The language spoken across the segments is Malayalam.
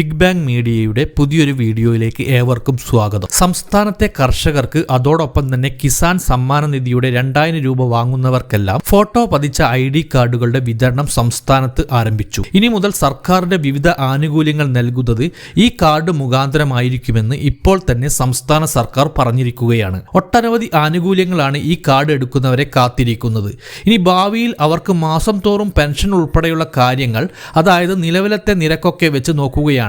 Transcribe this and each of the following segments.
ബിഗ് ബാങ് മീഡിയയുടെ പുതിയൊരു വീഡിയോയിലേക്ക് ഏവർക്കും സ്വാഗതം. സംസ്ഥാനത്തെ കർഷകർക്ക് അതോടൊപ്പം തന്നെ കിസാൻ സമ്മാന നിധിയുടെ രണ്ടായിരം രൂപ വാങ്ങുന്നവർക്കെല്ലാം ഫോട്ടോ പതിച്ച ഐ ഡി കാർഡുകളുടെ വിതരണം സംസ്ഥാനത്ത് ആരംഭിച്ചു. ഇനി മുതൽ സർക്കാരിന്റെ വിവിധ ആനുകൂല്യങ്ങൾ നൽകുന്നത് ഈ കാർഡ് മുഖാന്തരമായിരിക്കുമെന്ന് ഇപ്പോൾ തന്നെ സംസ്ഥാന സർക്കാർ പറഞ്ഞിരിക്കുകയാണ്. ഒട്ടനവധി ആനുകൂല്യങ്ങളാണ് ഈ കാർഡ് എടുക്കുന്നവരെ കാത്തിരിക്കുന്നത്. ഇനി ഭാവിയിൽ അവർക്ക് മാസം തോറും പെൻഷൻ ഉൾപ്പെടെയുള്ള കാര്യങ്ങൾ അതായത് നിലവിലത്തെ നിരക്കൊക്കെ വെച്ച്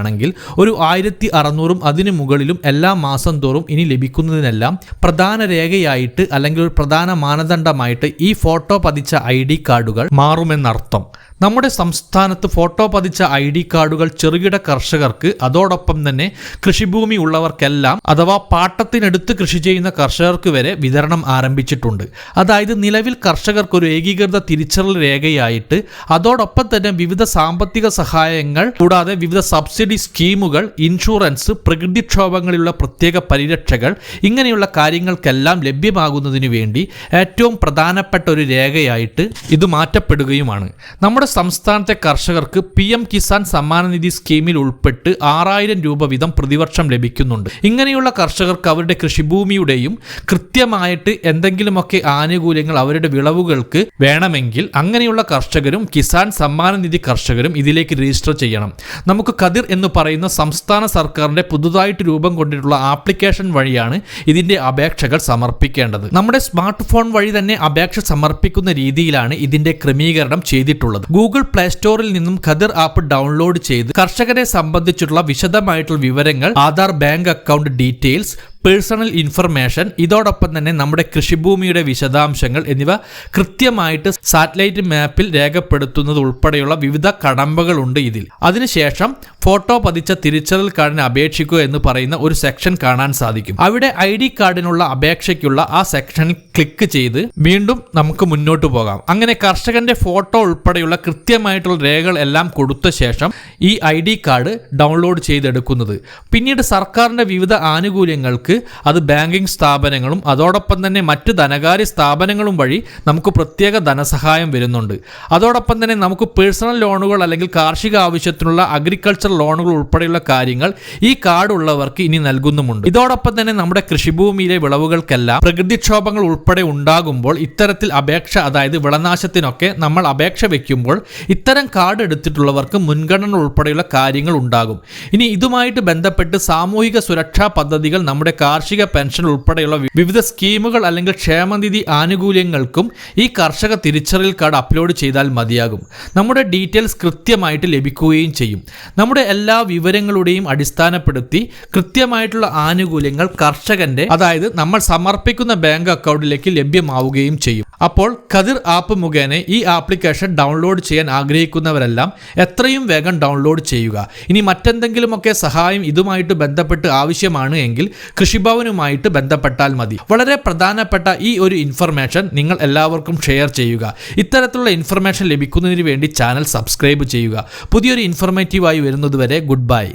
നോക്കുകയാണെങ്കിൽ ഒരു ആയിരത്തി അറുന്നൂറും അതിനു മുകളിലും എല്ലാ മാസം തോറും ഇനി ലഭിക്കുന്നതിനെല്ലാം പ്രധാന രേഖയായിട്ട് അല്ലെങ്കിൽ ഒരു പ്രധാന മാനദണ്ഡമായിട്ട് ഈ ഫോട്ടോ പതിച്ച ഐ ഡി കാർഡുകൾ മാറുമെന്നർത്ഥം. നമ്മുടെ സംസ്ഥാനത്ത് ഫോട്ടോ പതിച്ച ഐ ഡി കാർഡുകൾ ചെറുകിട കർഷകർക്ക് അതോടൊപ്പം തന്നെ കൃഷിഭൂമി ഉള്ളവർക്കെല്ലാം അഥവാ പാട്ടത്തിനെടുത്ത് കൃഷി ചെയ്യുന്ന കർഷകർക്ക് വരെ വിതരണം ആരംഭിച്ചിട്ടുണ്ട്. അതായത് നിലവിൽ കർഷകർക്ക് ഒരു ഏകീകൃത തിരിച്ചറിയൽ രേഖയായിട്ട് അതോടൊപ്പം തന്നെ വിവിധ സാമ്പത്തിക സഹായങ്ങൾ കൂടാതെ വിവിധ സബ്സിഡി സ്കീമുകൾ ഇൻഷുറൻസ് പ്രകൃതിക്ഷോഭങ്ങളിലുള്ള പ്രത്യേക പരിരക്ഷകൾ ഇങ്ങനെയുള്ള കാര്യങ്ങൾക്കെല്ലാം ലഭ്യമാകുന്നതിനു വേണ്ടി ഏറ്റവും പ്രധാനപ്പെട്ട ഒരു രേഖയായിട്ട് ഇത് മാറ്റപ്പെടുകയുമാണ്. നമ്മുടെ സംസ്ഥാനത്തെ കർഷകർക്ക് പി എം കിസാൻ സമ്മാനനിധി സ്കീമിൽ ഉൾപ്പെട്ട് ആറായിരം രൂപ വീതം പ്രതിവർഷം ലഭിക്കുന്നുണ്ട്. ഇങ്ങനെയുള്ള കർഷകർക്ക് അവരുടെ കൃഷിഭൂമിയുടെയും കൃത്യമായിട്ട് എന്തെങ്കിലുമൊക്കെ ആനുകൂല്യങ്ങൾ അവരുടെ വിളവുകൾക്ക് വേണമെങ്കിൽ അങ്ങനെയുള്ള കർഷകരും കിസാൻ സമ്മാനനിധി കർഷകരും ഇതിലേക്ക് രജിസ്റ്റർ ചെയ്യണം. നമുക്ക് കതിർ എന്ന് പറയുന്ന സംസ്ഥാന സർക്കാരിന്റെ പുതുതായിട്ട് രൂപം കൊണ്ടിട്ടുള്ള ആപ്ലിക്കേഷൻ വഴിയാണ് ഇതിന്റെ അപേക്ഷകൾ സമർപ്പിക്കേണ്ടത്. നമ്മുടെ സ്മാർട്ട് ഫോൺ വഴി തന്നെ അപേക്ഷ സമർപ്പിക്കുന്ന രീതിയിലാണ് ഇതിന്റെ ക്രമീകരണം ചെയ്തിട്ടുള്ളത്. ഗൂഗിൾ പ്ലേ സ്റ്റോറിൽ നിന്നും ഖദർ ആപ്പ് ഡൗൺലോഡ് ചെയ്ത് കർഷകരെ സംബന്ധിച്ചിട്ടുള്ള വിശദമായിട്ടുള്ള വിവരങ്ങൾ Aadhaar bank account details personal information ഇതോടൊപ്പം തന്നെ നമ്മുടെ കൃഷിഭൂമിയുടെ വിശദാംശങ്ങൾ എന്നിവ കൃത്യമായിട്ട് സാറ്റലൈറ്റ് മാപ്പിൽ രേഖപ്പെടുത്തുന്നത് ഉൾപ്പെടെയുള്ള വിവിധ കടമ്പകളുണ്ട് ഇതിൽ. അതിനുശേഷം ഫോട്ടോ പതിച്ച തിരിച്ചറിയൽ കാർഡിന് അപേക്ഷിക്കുക എന്ന് പറയുന്ന ഒരു സെക്ഷൻ കാണാൻ സാധിക്കും. അവിടെ ഐ ഡി കാർഡിനുള്ള അപേക്ഷയ്ക്കുള്ള ആ സെക്ഷനിൽ ക്ലിക്ക് ചെയ്ത് വീണ്ടും നമുക്ക് മുന്നോട്ട് പോകാം. അങ്ങനെ കർഷകന്റെ ഫോട്ടോ ഉൾപ്പെടെയുള്ള കൃത്യമായിട്ടുള്ള രേഖകൾ എല്ലാം കൊടുത്ത ശേഷം ഈ ഐ ഡി കാർഡ് ഡൗൺലോഡ് ചെയ്തെടുക്കുന്നത്. പിന്നീട് സർക്കാരിന്റെ വിവിധ ആനുകൂല്യങ്ങൾക്ക് അത് ബാങ്കിംഗ് സ്ഥാപനങ്ങളും അതോടൊപ്പം തന്നെ മറ്റ് ധനകാര്യ സ്ഥാപനങ്ങളും വഴി നമുക്ക് പ്രത്യേക ധനസഹായം വരുന്നുണ്ട്. അതോടൊപ്പം തന്നെ നമുക്ക് പേഴ്സണൽ ലോണുകൾ അല്ലെങ്കിൽ കാർഷിക ആവശ്യത്തിനുള്ള അഗ്രികൾച്ചർ ലോണുകൾ ഉൾപ്പെടെയുള്ള കാര്യങ്ങൾ ഈ കാർഡ് ഉള്ളവർക്ക് ഇനി നൽകുന്നുമുണ്ട്. ഇതോടൊപ്പം തന്നെ നമ്മുടെ കൃഷിഭൂമിയിലെ വിളവുകൾക്കെല്ലാം പ്രകൃതിക്ഷോഭങ്ങൾ ഉൾപ്പെടെ ഉണ്ടാകുമ്പോൾ ഇത്തരത്തിൽ അപേക്ഷ അതായത് വിളനാശത്തിനൊക്കെ നമ്മൾ അപേക്ഷ വെക്കുമ്പോൾ ഇത്തരം കാർഡ് എടുത്തിട്ടുള്ളവർക്ക് മുൻഗണന ഉൾപ്പെടെയുള്ള കാര്യങ്ങൾ ഉണ്ടാകും. ഇനി ഇതുമായിട്ട് ബന്ധപ്പെട്ട് സാമൂഹിക സുരക്ഷാ പദ്ധതികൾ നമ്മുടെ കാർഷിക പെൻഷൻ ഉൾപ്പെടെയുള്ള വിവിധ സ്കീമുകൾ അല്ലെങ്കിൽ ക്ഷേമനിധി ആനുകൂല്യങ്ങൾക്കും ഈ കർഷക തിരിച്ചറിയൽ കാർഡ് അപ്ലോഡ് ചെയ്താൽ മതിയാകും. നമ്മുടെ ഡീറ്റെയിൽസ് കൃത്യമായിട്ട് ലഭിക്കുകയും ചെയ്യും. നമ്മുടെ എല്ലാ വിവരങ്ങളുടെയും അടിസ്ഥാനപ്പെടുത്തി കൃത്യമായിട്ടുള്ള ആനുകൂല്യങ്ങൾ കർഷകന്റെ അതായത് നമ്മൾ സമർപ്പിക്കുന്ന ബാങ്ക് അക്കൗണ്ടിലേക്ക് ലഭ്യമാവുകയും ചെയ്യും. അപ്പോൾ കതിർ ആപ്പ് മുഖേന ഈ ആപ്ലിക്കേഷൻ ഡൗൺലോഡ് ചെയ്യാൻ ആഗ്രഹിക്കുന്നവരെല്ലാം എത്രയും വേഗം ഡൗൺലോഡ് ചെയ്യുക. ഇനി മറ്റെന്തെങ്കിലുമൊക്കെ സഹായം ഇതുമായിട്ട് ബന്ധപ്പെട്ട് ആവശ്യമാണ് എങ്കിൽ കൃഷിഭവനുമായിട്ട് ബന്ധപ്പെട്ടാൽ മതി. വളരെ പ്രധാനപ്പെട്ട ഈ ഒരു ഇൻഫർമേഷൻ നിങ്ങൾ എല്ലാവർക്കും ഷെയർ ചെയ്യുക. ഇത്തരത്തിലുള്ള ഇൻഫർമേഷൻ ലഭിക്കുന്നതിന് വേണ്ടി ചാനൽ സബ്സ്ക്രൈബ് ചെയ്യുക. പുതിയൊരു ഇൻഫർമേറ്റീവായി വരുന്നതുവരെ ഗുഡ് ബൈ